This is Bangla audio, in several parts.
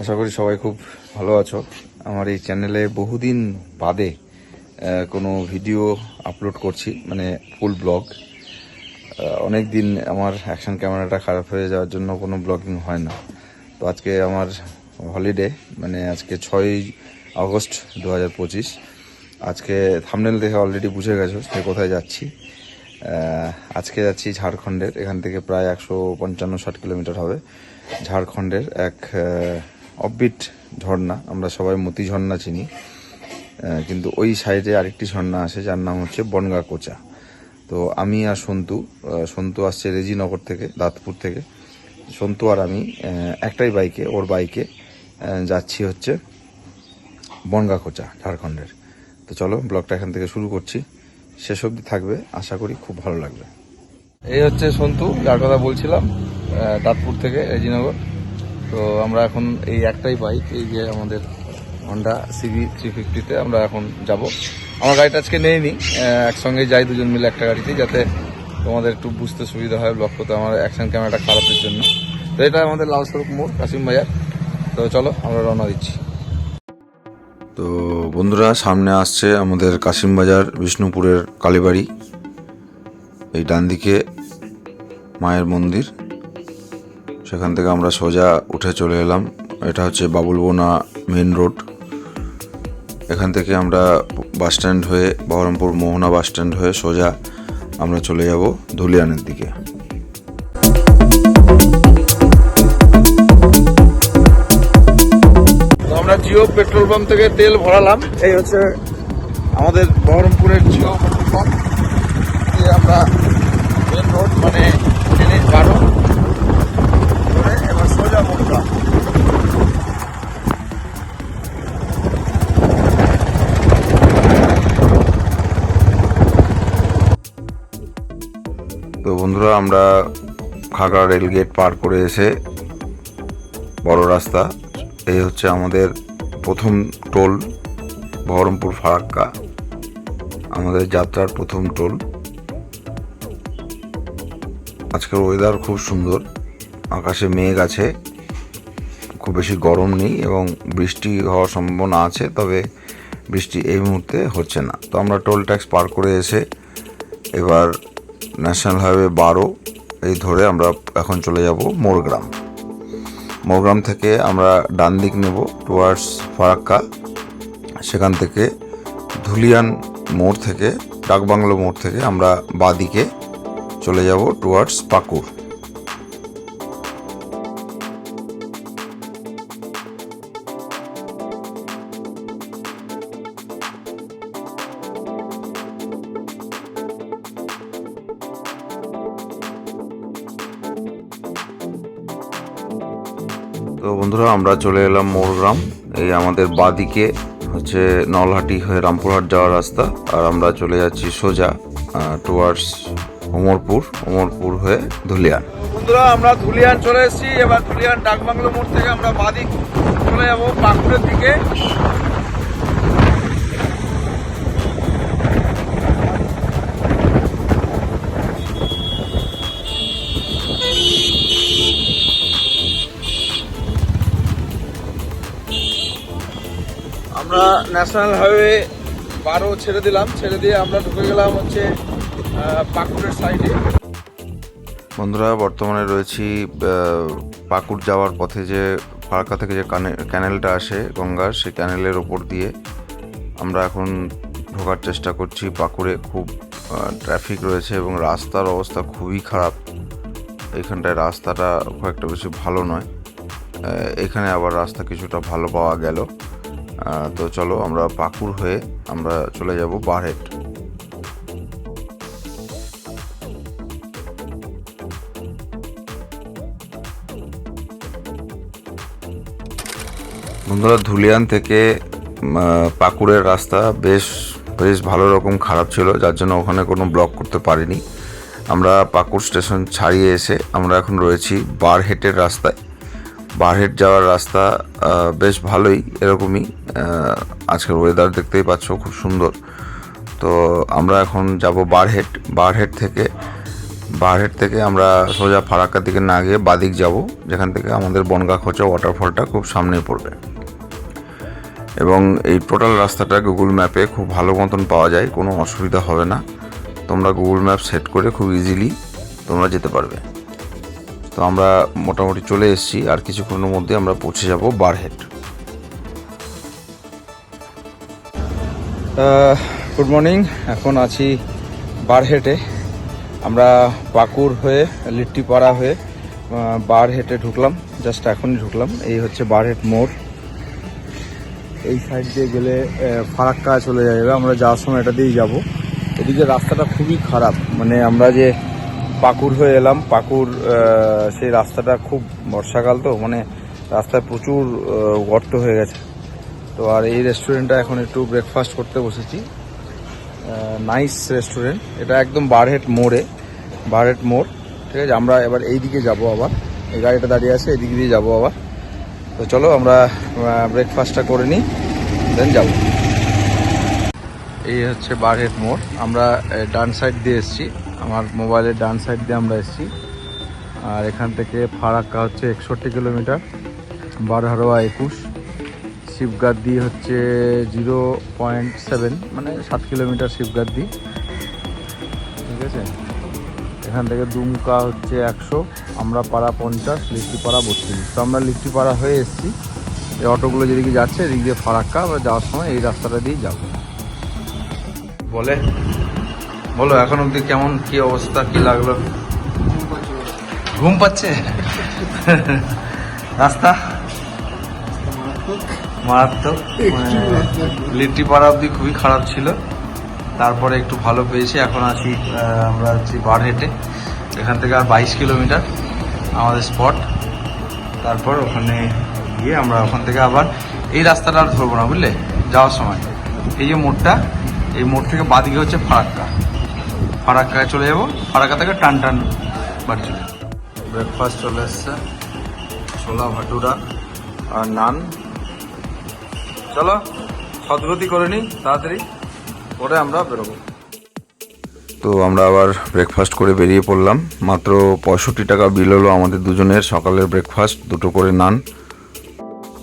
আশা করি সবাই খুব ভালো আছো। আমার এই চ্যানেলে বহুদিন বাদে কোনো ভিডিও আপলোড করছি মানে ফুল ব্লগ অনেক দিন আমার অ্যাকশন ক্যামেরাটা খারাপ হয়ে যাওয়ার জন্য কোনো ব্লগিং হয় না। তো আজকে আমার হলিডে মানে আজকে ছয়ই আগস্ট দু হাজার পঁচিশ। আজকে থামনেল দেখে অলরেডি বুঝে গেছো সে কোথায় যাচ্ছি। আজকে যাচ্ছি ঝাড়খণ্ডের, এখান থেকে প্রায় একশো পঞ্চান্ন ষাট কিলোমিটার হবে। ঝাড়খণ্ডের এক অববিট ঝর্ণা, আমরা সবাই মতি ঝর্ণা চিনি। কিন্তু ওই সাইডে আরেকটি ঝর্ণা আছে, যার নাম হচ্ছে বনগা কোচা তো আমি আর সন্তু সন্তু আসছে রেজিনগর থেকে, দাঁতপুর থেকে। সন্তু আর আমি একটাই বাইকে, ওর বাইকে যাচ্ছি হচ্ছে বনগা কোচা ঝাড়খণ্ডের। তো চলো, ব্লগটা এখান থেকে শুরু করছি। শেষ অবধি থাকবে, আশা করি খুব ভালো লাগবে। এই হচ্ছে সন্তু, যার কথা বলছিলাম দাঁতপুর থেকে রেজিনগর। তো আমরা এখন এই একটাই বাইক এই যে আমাদের হন্ডা সিবি থ্রি ফিফটিতে আমরা এখন যাব। আমার গাড়িটা আজকে নেই নি একসঙ্গে যাই দুজন মিলে একটা গাড়িতে, যাতে তোমাদের একটু বুঝতে সুবিধা হয় ব্লগ করতে। আমার অ্যাকশন ক্যামেরাটা খারাপের জন্য। তো এটা আমাদের লাল মোড়, কাশিম বাজার। তো চলো, আমরা রওনা দিচ্ছি। তো বন্ধুরা, সামনে আসছে আমাদের কাশিমবাজার বিষ্ণুপুরের কালীবাড়ি। এই ডান দিকে মায়ের মন্দির। সেখান থেকে আমরা সোজা উঠে চলে এলাম। এটা হচ্ছে বাবুলবোনা মেন রোড। এখান থেকে আমরা বাস স্ট্যান্ড হয়ে বহরমপুর মোহনা বাস স্ট্যান্ড হয়ে সোজা আমরা চলে যাব ধুলিয়ানের দিকে। তো আমরা জিও পেট্রোল পাম্প থেকে তেল ভরালাম। এই হচ্ছে আমাদের বহরমপুরের জিও পেট্রোল পাম্প। দিয়ে আমরা মেন রোড মানে বন্ধুরা, আমরা খাগড়া রেলগেট পার করে এসে বড় রাস্তা। এই হচ্ছে আমাদের প্রথম টোল, বহরমপুর ফারাক্কা। আমাদের যাত্রার প্রথম টোল। আজকের ওয়েদার খুব সুন্দর। আকাশে মেঘ আছে। খুব বেশি গরম নেই এবং বৃষ্টি হওয়ার সম্ভাবনা আছে, তবে বৃষ্টি এই মুহূর্তে হচ্ছে না। তো আমরা টোল ট্যাক্স পার করে এসে এবার ন্যাশনাল হাইওয়ে বারো এই ধরে আমরা এখন চলে যাব মোরগ্রাম। মোরগ্রাম থেকে আমরা ডান দিক নেব টুয়ার্ডস ফারাক্কা। সেখান থেকে ধুলিয়ান মোড় থেকে, ডাকবাংলো মোড় থেকে আমরা বাদিকে চলে যাব টুয়ার্ডস পাকুর। তো বন্ধুরা, আমরা চলে এলাম মোরগ্রাম। এই আমাদের বাদিকে হচ্ছে নলহাটি হয়ে রামপুরহাট যাওয়ার রাস্তা, আর আমরা চলে যাচ্ছি সোজা টুয়ার্ডস ওমরপুর ওমরপুর হয়ে ধুলিয়ান। বন্ধুরা, আমরা ধুলিয়ান চলে এসেছি। এবার ধুলিয়ান ডাকবাংলো মোড় থেকে আমরা বাদিক চলে যাব পাকুড়ের দিকে। আমরা ন্যাশনাল হাইওয়ে বারো ছেড়ে দিলাম। ছেড়ে দিয়ে আমরা ঢুকে গেলাম হচ্ছে পাকুড়ের সাইডে বন্ধুরা, বর্তমানে রয়েছি পাকুড় যাওয়ার পথে যে ফারাক্কা থেকে যে ক্যানেলটা আসে গঙ্গার, সেই ক্যানেলের ওপর দিয়ে আমরা এখন ঢোকার চেষ্টা করছি। পাকুড়ে খুব ট্রাফিক রয়েছে এবং রাস্তার অবস্থা খুবই খারাপ। এইখানটায় রাস্তাটা খুব একটা বেশি ভালো নয়। এখানে আবার রাস্তা কিছুটা ভালো পাওয়া গেল। তো চলো আমরা পাকুড় হয়ে আমরা চলে যাব বারহেট বন্ধুরা, ধুলিয়ান থেকে পাকুড়ের রাস্তা বেশ বেশ ভালো রকম খারাপ ছিল, যার জন্য ওখানে কোনো ব্লক করতে পারিনি। আমরা পাকুড় স্টেশন ছাড়িয়ে এসে আমরা এখন রয়েছি বারহেটের রাস্তায়। বারহেট যাওয়ার রাস্তা বেশ ভালোই, এরকমই। আজকের ওয়েদার দেখতেই পাচ্ছ, খুব সুন্দর। তো আমরা এখন যাব বারহেট। বারহেট থেকে বারহেড থেকে আমরা সোজা ফারাক্কার দিকে না গিয়ে বাদিক যাব, যেখান থেকে আমাদের বনগা খোঁচা ওয়াটারফলটা খুব সামনেই পড়বে। এবং এই টোটাল রাস্তাটা গুগল ম্যাপে খুব ভালো মতন পাওয়া যায়, কোনো অসুবিধা হবে না। তোমরা গুগল ম্যাপ সেট করে খুব ইজিলি তোমরা যেতে পারবে। তো আমরা মোটামুটি চলে এসেছি, আর কিছুক্ষণের মধ্যে আমরা পৌঁছে যাব বারহেড। গুড মর্নিং এখন আছি বারহেটে আমরা পাকুর হয়ে, লিট্টিপাড়া হয়ে বারহেটে ঢুকলাম জাস্ট এখনই ঢুকলাম। এই হচ্ছে বারহেট মোড়। এই সাইড দিয়ে গেলে ফারাক্কা চলে যাবে, আমরা যাওয়ার সময় এটা দিয়েই যাব। এদিকে রাস্তাটা খুবই খারাপ মানে আমরা যে পাকুর হয়ে এলাম। পাকুর সেই রাস্তাটা খুব বর্ষাকাল তো মানে রাস্তায় প্রচুর গর্ত হয়ে গেছে। তো আর এই রেস্টুরেন্টটা এখন একটু ব্রেকফাস্ট করতে বসেছি। নাইস রেস্টুরেন্ট এটা একদম বারহেট মোড়ে, বারহেট মোড়। ঠিক আছে, আমরা এবার এই দিকে যাব আবার। এই গাড়িটা দাঁড়িয়ে আছে, এদিক দিয়ে যাব আবার। তো চলো আমরা ব্রেকফাস্টটা করে নিই দেন যাব। এই হচ্ছে বারহেট মোড়। আমরা ডান সাইড দিয়ে এসেছি। আমার মোবাইলের ডান সাইড দিয়ে আমরা এসেছি। আর এখান থেকে ফারাক্কা হচ্ছে একষট্টি কিলোমিটার, বারহারোয়া একুশ, শিবগাদ্দি হচ্ছে জিরো পয়েন্ট সেভেন মানে সাত কিলোমিটার শিবগাদ্দি। ঠিক আছে? এখান থেকে দুমকা হচ্ছে একশো আমরা পাড়া পঞ্চাশ, লিট্টিপাড়া বত্রিশ। তো আমরা লিট্টিপাড়া হয়ে এসেছি। এই অটোগুলো যেদিকে যাচ্ছে, এদিক দিয়ে ফারাক্কা, আমরা যাওয়ার সময় এই রাস্তাটা দিয়েই যাব। বলে? বলো এখন অব্দি কেমন কি অবস্থা কি লাগল? ঘুম পাচ্ছে? রাস্তা? মারাত্মক। মানে লিট্টি পাড়া অব্দি খুবই খারাপ ছিল। তারপরে একটু ভালো পেয়েছি এখন আছি আমরা আছি বারহেটে। এখান থেকে আর বাইশ কিলোমিটার আমাদের স্পট। তারপর ওখানে গিয়ে আমরা ওখান থেকে আবার এই রাস্তাটা আর ধরবো না বুঝলে? যাওয়ার সময়। এই যে মোড়টা এই মোড় থেকে বাদিকে হচ্ছে ফারাক্কা। ফারাক্কায় চলে যাব। ফারাক্কা থেকে টান টান বাড়ি চলে ব্রেকফাস্ট চলে এসছে। ছোলা ভাটুরা আর নান। চলো সদগতি করে নিই তাড়াতাড়ি। পরে আমরা বেরোবো। তো আমরা আবার ব্রেকফাস্ট করে বেরিয়ে পড়লাম। মাত্র পঁয়ষট্টি টাকা বিল হলো আমাদের দুজনের সকালের ব্রেকফাস্ট দুটো করে নান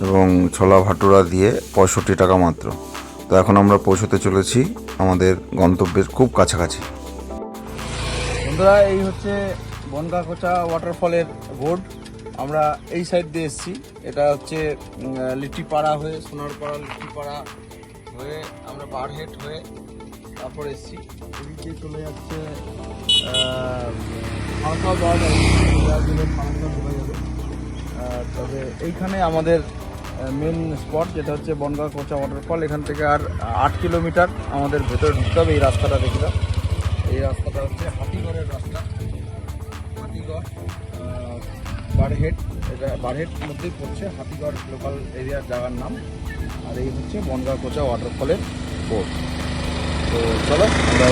এবং ছোলা ভাটুরা দিয়ে পঁয়ষট্টি টাকা মাত্র। তো এখন আমরা পৌঁছতে চলেছি আমাদের গন্তব্যের খুব কাছাকাছি। বন্ধুরা এই হচ্ছে বনগা কোচা ওয়াটারফলের বোর্ড আমরা এই সাইড দিয়ে এসেছি। এটা হচ্ছে উম, লিট্টিপাড়া হয়ে সোনারপাড়া লিট্টিপাড়া হয়ে আমরা বারহেট হয়ে তারপর এসেছি। এদিক চলে যাচ্ছে ফাঁকা যাবে। তবে এইখানে আমাদের মেন স্পট যেটা হচ্ছে বনগা কোচা ওয়াটারফল এখান থেকে আর আট কিলোমিটার আমাদের ভেতরে ঢুকতে হবে এই রাস্তাটা দেখলাম। এই রাস্তাটা হচ্ছে হাতিগড়ের রাস্তা। হাতিগড় বারহেড এটা বারহেড মধ্যেই পড়ছে হাতিগড় লোকাল এরিয়ার জায়গার নাম। আর এই হচ্ছে বনগাঁ কোচা ওয়াটারফলের বোর্ড তো চলো, আমরা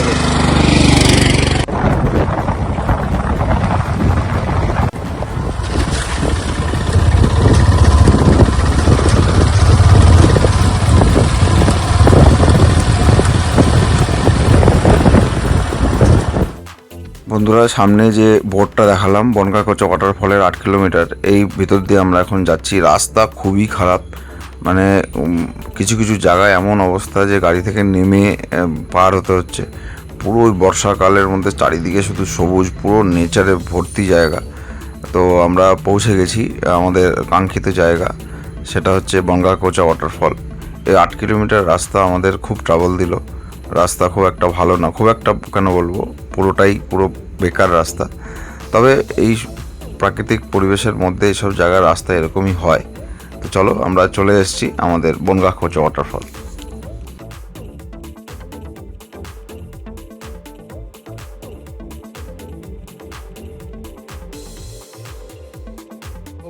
বন্ধুরা, সামনে যে বোর্ডটা দেখালাম বনগাকচা ওয়াটারফলের আট কিলোমিটার এই ভিতর দিয়ে আমরা এখন যাচ্ছি। রাস্তা খুবই খারাপ। মানে কিছু কিছু জায়গায় এমন অবস্থা যে গাড়ি থেকে নেমে পার হতে হচ্ছে। পুরো ওই বর্ষাকালের মধ্যে চারিদিকে শুধু সবুজ, পুরো নেচারে ভর্তি জায়গা। তো আমরা পৌঁছে গেছি, আমাদের কাঙ্ক্ষিত জায়গা। সেটা হচ্ছে বনগাকোচা ওয়াটারফল এই আট কিলোমিটার রাস্তা আমাদের খুব ট্রাবল দিল। রাস্তা খুব একটা ভালো না। খুব একটা কেন বলব? পুরোটাই পুরো বেকার রাস্তা। তবে এই প্রাকৃতিক পরিবেশের মধ্যে এইসব জায়গার রাস্তা এরকমই হয়। তো চলো, আমরা চলে এসেছি আমাদের বনগা খোঁচা ওয়াটারফল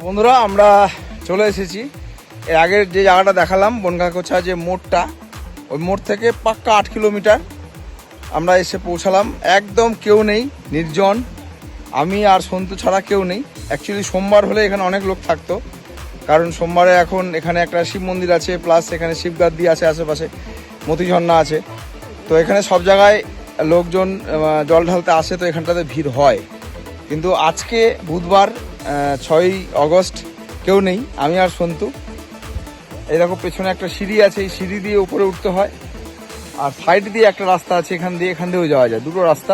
বন্ধুরা, আমরা চলে এসেছি। এর আগের যে জায়গাটা দেখালাম বনগাঁকোছা যে মোড়টা, ওই মোড় থেকে পাক্কা আট কিলোমিটার। আমরা এসে পৌঁছালাম। একদম কেউ নেই, নির্জন। আমি আর সন্তু ছাড়া কেউ নেই। অ্যাকচুয়ালি সোমবার হলে এখানে অনেক লোক থাকতো। কারণ সোমবারে এখন এখানে একটা শিব মন্দির আছে প্লাস এখানে শিবগাদ্দি আছে আশেপাশে, মতিঝর্ণা আছে। তো এখানে সব জায়গায় লোকজন জল ঢালতে আসে, তো এখানটাতে ভিড় হয়। কিন্তু আজকে বুধবার ছয়ই অগস্ট কেউ নেই, আমি আর সন্তু। এই দেখো, পেছনে একটা সিঁড়ি আছে, এই সিঁড়ি দিয়ে উপরে উঠতে হয়। আর সাইড দিয়ে একটা রাস্তা আছে, এখান দিয়ে এখান দিয়েও যাওয়া যায়। দুটো রাস্তা।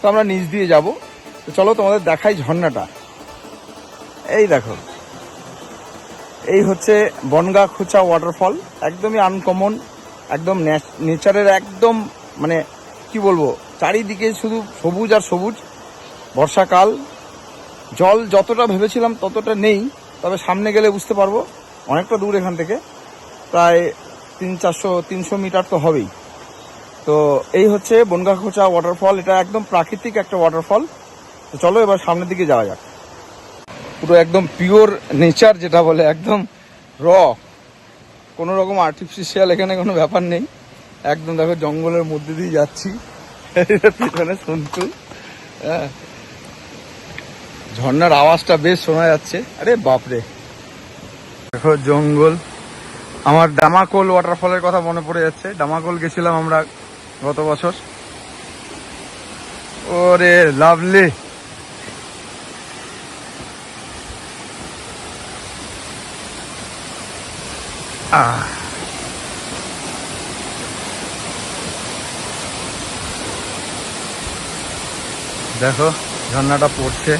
তো আমরা নিচ দিয়ে যাব। তো চলো তোমাদের দেখাই ঝর্ণাটা। এই দেখো। এই হচ্ছে বনগা খোঁচা ওয়াটারফল একদমই আনকমন একদম নেচারের একদম মানে কি বলব, চারিদিকে শুধু সবুজ আর সবুজ। বর্ষাকাল। জল যতটা ভেবেছিলাম ততটা নেই, তবে সামনে গেলে বুঝতে পারব। অনেকটা দূর এখান থেকে। প্রায় তিন চারশো তিনশো মিটার তো হবেই। তো এই হচ্ছে বনগাখোচা ওয়াটারফল এটা একদম প্রাকৃতিক একটা ওয়াটারফল তো চলো এবার সামনের দিকে যাওয়া যাক। পুরো একদম পিওর নেচার যেটা বলে, একদম র কোনো রকম আর্টিফিশিয়াল এখানে কোনো ব্যাপার নেই। একদম দেখো জঙ্গলের মধ্যে দিয়ে যাচ্ছি। পিছনে শুনতু হ্যাঁ। ঝর্ণার আওয়াজটা বেশ শোনা যাচ্ছে। আরে বাপরে। দেখো জঙ্গল। আমার ডামাকোল ওয়াটারফলের কথা মনে পড়ে যাচ্ছে। ডামাকোল গেছিলাম আমরা গত বছর। ওরে লাভলি। দেখো, ঝর্ণাটা পড়ছে।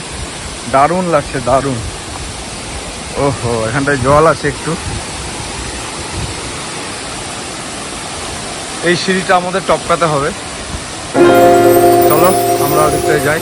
দারুণ লাগছে, দারুণ। ওহো, এখানটায় জল আছে একটু। এই সিঁড়িটা আমাদের টপকাতে হবে। চলো আমরা যাই।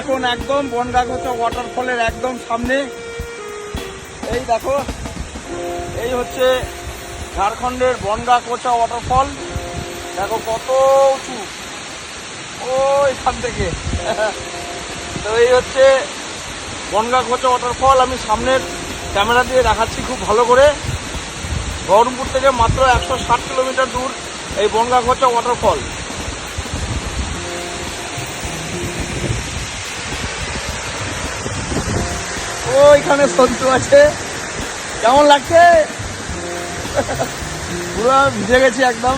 এখন একদম বনগাগোচা ওয়াটারফলের একদম সামনে। এই দেখো, এই হচ্ছে ঝাড়খণ্ডের বনগা কোচা ওয়াটারফল দেখো কত উঁচু। ও, এখান থেকে। তো এই হচ্ছে বনগা কোচা ওয়াটারফল আমি সামনের ক্যামেরা দিয়ে দেখাচ্ছি খুব ভালো করে। গরমপুর থেকে মাত্র একশো ষাট কিলোমিটার দূর এই বনগা কোচা ওয়াটারফল ও, এখানে সন্তু আছে। কেমন লাগছে? পুরো ভিজে গেছি একদম।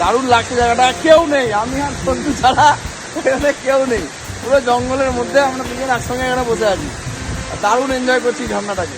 দারুণ লাগছে জায়গাটা। কেউ নেই, আমি আর সন্তু ছাড়া এখানে কেউ নেই। পুরো জঙ্গলের মধ্যে আমরা দুজন একসঙ্গে এখানে বসে আছি। দারুণ এনজয় করছি ঝর্ণাটাকে।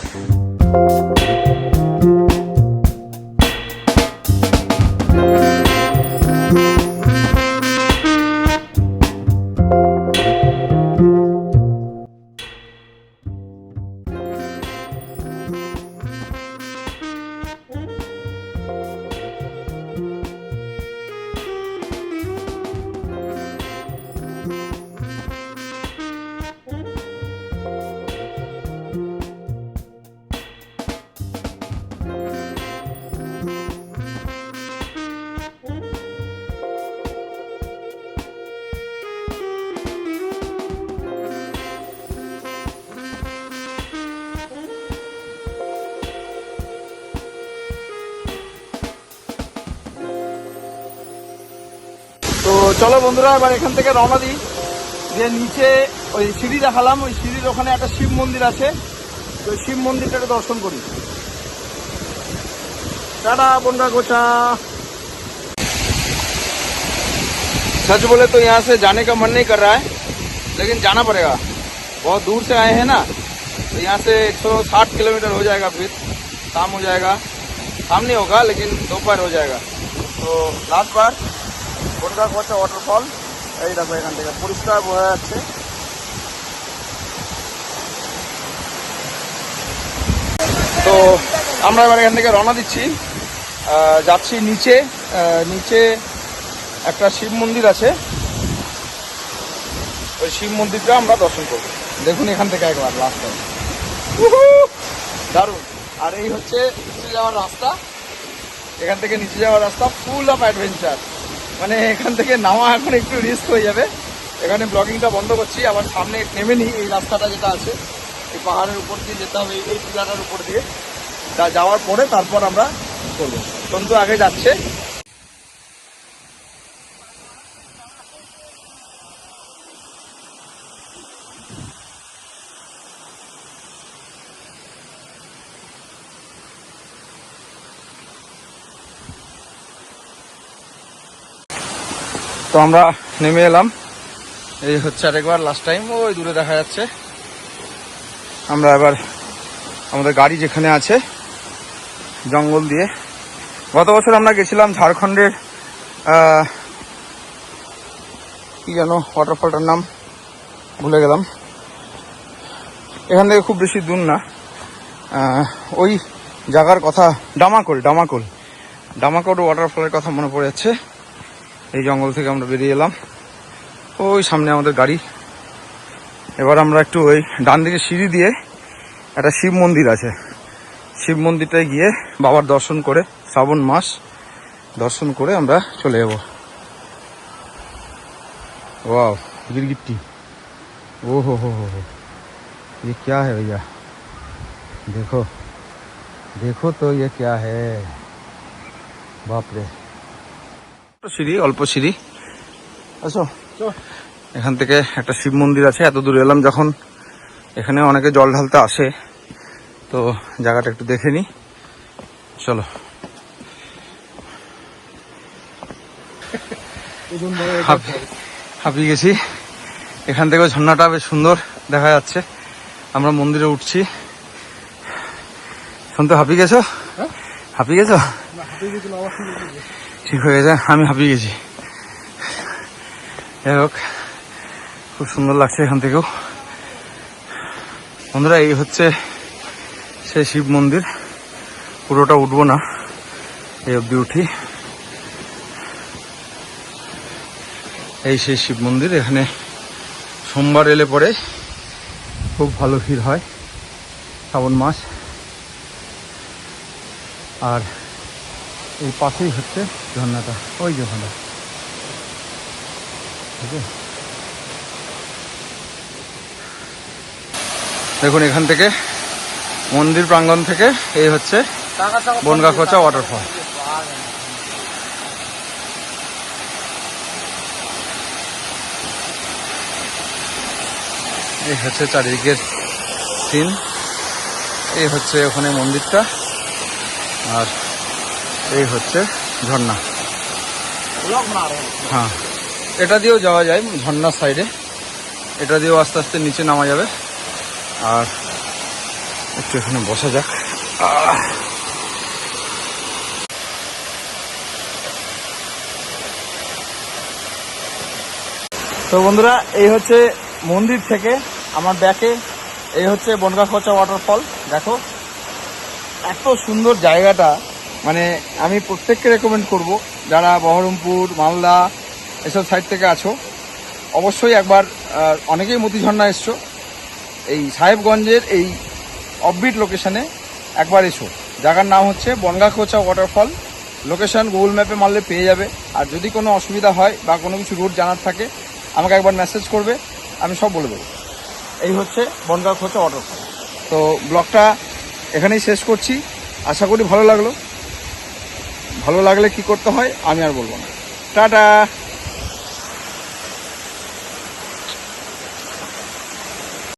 চলো বন্ধুরা এবার এখান থেকে রওনা দিই যে নিচে ওই সিঁড়ি দেখালাম ওই সিঁড়ির ওখানে একটা শিব মন্দির আছে তো ওই শিব মন্দিরটাকে দর্শন করি टाटा बंगा कोचा सच बोले तो यहाँ से जाने का मन नहीं कर रहा है लेकिन जाना पड़ेगा बहुत दूर से आए हैं ना तो यहाँ से 160 किलोमीटर हो जाएगा फिर शाम हो जाएगा शाम नहीं होगा लेकिन दोपहर हो जाएगा তো লাস্ট বার বনগা কোচা ওয়াটারফল এই দেখো এখান থেকে পরিষ্কার বোঝা যাচ্ছে। তো আমরা এবার এখান থেকে রওনা দিচ্ছি। যাচ্ছি নিচে নিচে একটা শিব মন্দির আছে। ওই শিব মন্দিরটা আমরা দর্শন করব। দেখুন এখান থেকে একবার লাস্ট দারুণ। আর এই হচ্ছে নিচে যাওয়ার রাস্তা। এখান থেকে নিচে যাওয়ার রাস্তা ফুল অফ অ্যাডভেঞ্চার মানে এখান থেকে নামা এখন একটু রিস্ক হয়ে যাবে। এখানে ব্লগিংটা বন্ধ করছি, আবার সামনে নেমে নিই এই রাস্তাটা যেটা আছে। এই পাহাড়ের উপর দিয়ে যেতে হবে, এই- টিলাটার উপর দিয়ে। তা যাওয়ার পরে তারপর আমরা করব তন্তু আগে যাচ্ছে। তো আমরা নেমে এলাম। এই হচ্ছে আরেকবার লাস্ট টাইম ওই দূরে দেখা যাচ্ছে। আমরা এবার আমাদের গাড়ি যেখানে আছে, জঙ্গল দিয়ে। গত বছর আমরা গেছিলাম ঝাড়খণ্ডের কি যেন ওয়াটারফলটার নাম ভুলে গেলাম। এখান থেকে খুব বেশি দূর না। ওই জায়গার কথা, ডামাকোল ডামাকোল। ডামাকোল ওয়াটারফলের কথা মনে পড়ে যাচ্ছে। এই জঙ্গল থেকে আমরা বেরিয়ে এলাম ওই সামনে আমাদের গাড়ি এবার আমরা একটু ওই ডান দিকে সিঁড়ি দিয়ে একটা শিব মন্দির আছে শিব মন্দিরটায় গিয়ে বাবার দর্শন করে শ্রাবণ মাস দর্শন করে আমরা চলে যাব वाह गिरगिट्टी ओ हो हो हो हो ये क्या है भैया देखो देखो तो ये क्या है बाप रे সিঁড়ি অল্প সিঁড়ি। এখান থেকে একটা শিব মন্দির আছে এত দূর এলাম যখন এখানে অনেকে জল ঢালতে আসে। তো জায়গাটা একটু দেখে নি। চলো। হাঁপ- হাঁপিয়ে গেছি। এখান থেকে ঝর্ণাটা বেশ সুন্দর দেখা যাচ্ছে। আমরা মন্দিরে উঠছি। সন্তু হাঁপিয়ে গেছো? হাঁপিয়ে গেছো? ঠিক হয়ে গেছে আমি হাঁপিয়ে গেছি। যাই হোক, খুব সুন্দর লাগছে এখান থেকেও। বন্ধুরা, এই হচ্ছে সেই শিব মন্দির। পুরোটা উঠবো না, এই অবধি উঠি। এই সেই শিব মন্দির, এখানে সোমবার এলে পরে খুব ভালো ভিড় হয়, শ্রাবণ মাস। আর এই পাশেই হচ্ছে ঝর্ণাটা ওই যে ওখানে ঠিক দেখুন, এখান থেকে মন্দির প্রাঙ্গণ থেকে এই হচ্ছে বনগা খোঁচা ওয়াটারফল এই হচ্ছে চারিদিকের সিন এই হচ্ছে ওখানে মন্দিরটা। আর এই হচ্ছে ঝর্ণা। হ্যাঁ। এটা দিয়েও যাওয়া যায় ঝর্ণার সাইডে এটা দিয়েও আস্তে আস্তে নিচে নামা যাবে। আর একটু এখানে বসা যাক। তো বন্ধুরা এই হচ্ছে মন্দির থেকে আমার ব্যাকে। এই হচ্ছে বনগা খোঁচা ওয়াটারফল দেখো এত সুন্দর জায়গাটা। মানে আমি প্রত্যেককে রেকমেন্ড করব, যারা বহরমপুর, মালদা এসব সাইড থেকে আছো, অবশ্যই একবার অনেকেই মতি ঝর্ণা এসছো। এই সাহেবগঞ্জের এই অফবিট লোকেশানে একবার এসো। জায়গার নাম হচ্ছে বনগাখোচা ওয়াটারফল লোকেশন গুগল ম্যাপে মারলে পেয়ে যাবে। আর যদি কোনো অসুবিধা হয় বা কোনো কিছু রুট জানার থাকে, আমাকে একবার মেসেজ করবে, আমি সব বলে দেবো। এই হচ্ছে বনগাখোচা ওয়াটারফল তো ব্লগটা এখানেই শেষ করছি। আশা করি ভালো লাগল। ভালো লাগলে কি করতে হয় আমি আর বলব না। টাটা!